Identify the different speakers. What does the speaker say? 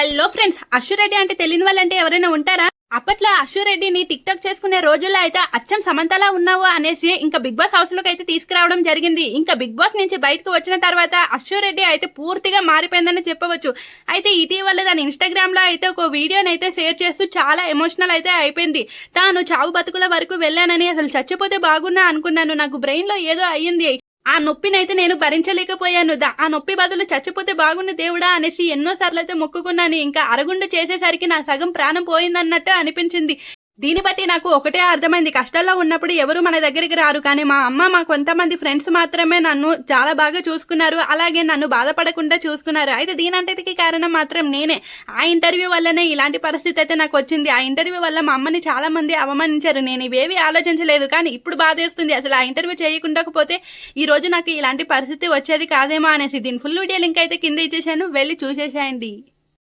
Speaker 1: Hello friends Ashwa Reddy అంటే తెలియని వాళ్ళంటే ఎవరైనా ఉంటారా? అప్పట్లో అశ్వరెడ్డిని టిక్ టాక్ చేసుకునే రోజుల్లో అయితే అచ్చం సమంతలా ఉన్నావు అనేసి ఇంకా బిగ్ బాస్ హౌస్లోకి అయితే తీసుకురావడం జరిగింది. ఇంకా బిగ్ బాస్ నుంచి బయటకు వచ్చిన తర్వాత అశ్వరెడ్డి అయితే పూర్తిగా మారిపోయిందని చెప్పవచ్చు. అయితే ఇటీవల దాని ఇన్స్టాగ్రామ్లో అయితే ఒక వీడియోని అయితే షేర్ చేస్తూ చాలా ఎమోషనల్ అయితే అయిపోయింది. తాను చావు బతుకుల వరకు వెళ్ళానని అసలు చచ్చిపోతే బాగున్నా అనుకున్నాను. నాకు బ్రెయిన్లో ఏదో అయ్యింది. ఆ నొప్పినైతే నేను భరించలేకపోయాను. దా- ఆ నొప్పి బదులు చచ్చిపోతే బాగుంది దేవుడా అనేసి ఎన్నోసార్లు అయితే మొక్కుకున్నాను. ఇంకా అరగుండు చేసేసరికి నా సగం ప్రాణం పోయిందన్నట్టు అనిపించింది. దీన్ని బట్టి నాకు ఒకటే అర్థమైంది. కష్టాల్లో ఉన్నప్పుడు ఎవరు మన దగ్గరికి రారు. కానీ మా అమ్మ మా కొంతమంది ఫ్రెండ్స్ మాత్రమే నన్ను చాలా బాగా చూసుకున్నారు. అలాగే నన్ను బాధపడకుండా చూసుకున్నారు. అయితే దీనంతటికి కారణం మాత్రం నేనే. ఆ ఇంటర్వ్యూ వల్లనే ఇలాంటి పరిస్థితి అయితే నాకు వచ్చింది. ఆ ఇంటర్వ్యూ వల్ల మా అమ్మని చాలా మంది అవమానించారు. నేను ఇవేవి ఆలోచించలేదు. కానీ ఇప్పుడు బాధేస్తుంది. అసలు ఆ ఇంటర్వ్యూ చేయకుండాకపోతే ఈ రోజు నాకు ఇలాంటి పరిస్థితి వచ్చేది కాదేమో అనేసి దీని ఫుల్ వీడియో లింక్ అయితే కింద ఇచ్చేసాను వెళ్ళి చూసేసేయండి.